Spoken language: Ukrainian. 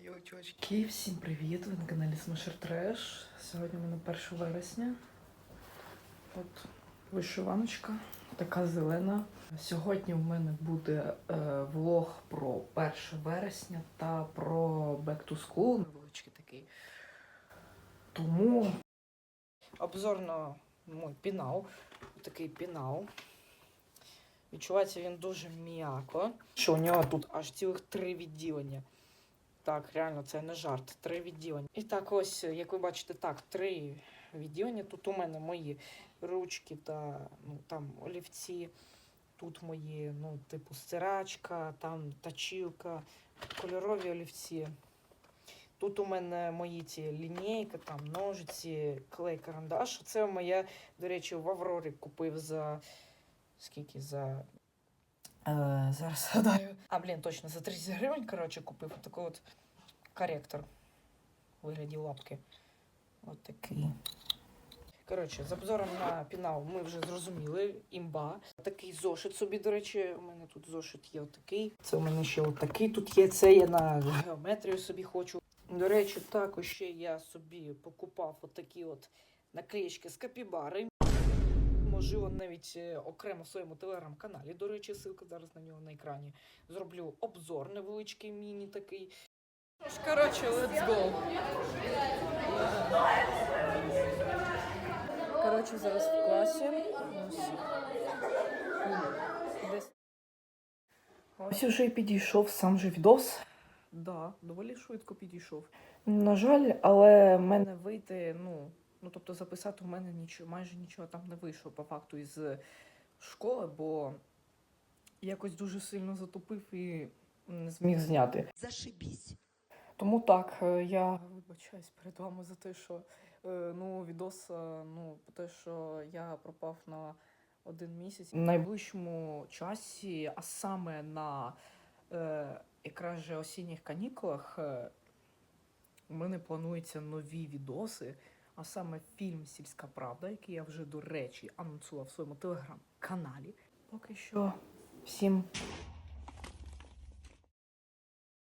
Йо, чувачки, всім привіт! Ви на каналі Смашер Треш. Сьогодні у мене 1 вересня. От вишиваночка, така зелена. Сьогодні в мене буде е, влог про 1 вересня та про Back to School, невеличкий такий. Тому обзор на мой пінал. Такий пінал. Відчувається він дуже м'яко. Що у нього тут аж цілих три відділення. Так, реально, це не жарт. Три відділення. І так, ось, як ви бачите, так, три відділення. Тут у мене мої ручки та ну, там олівці. Тут мої, ну, типу, стирачка, там точилка, кольорові олівці. Тут у мене мої ці лінійки, там ножиці, клей, карандаш. Це моя, до речі, в Аврорі купив за скільки за. Е, зараз згадаю. А, блін, точно, за 30 гривень, коротше, купив такий от коректор у вигляді лапки. От такий. Коротше, з обзором на пінал ми вже зрозуміли. Імба. Такий зошит собі, до речі, у мене тут зошит є отакий. Це у мене ще отакий тут є. Це я на геометрію собі хочу. До речі, також ще я собі покупав отакі от наклеєчки з капібари. Можливо, навіть е, окремо в своєму телеграм-каналі. До речі, ссылка зараз на нього на екрані. Зроблю обзор невеличкий міні такий. Ж, коротше, let's go. Коротше, зараз в класі. Ось. Ось уже і підійшов сам же відос. Да, доволі швидко підійшов. На жаль, але в мене вийти, ну, ну тобто записати у мене нічого, майже нічого там не вийшло по факту із школи, бо якось дуже сильно затопив і не зміг зняти. Зашибись. Тому так, е, я вибачаюсь перед вами за те, що е, ну, відос, е, ну, про те, що я пропав на один місяць. В найближчому часі, а саме на е, якраз же осінніх канікулах, у мене плануються нові відоси, а саме фільм Сільська Правда, який я вже, до речі, анонсував в своєму телеграм-каналі. Поки що всім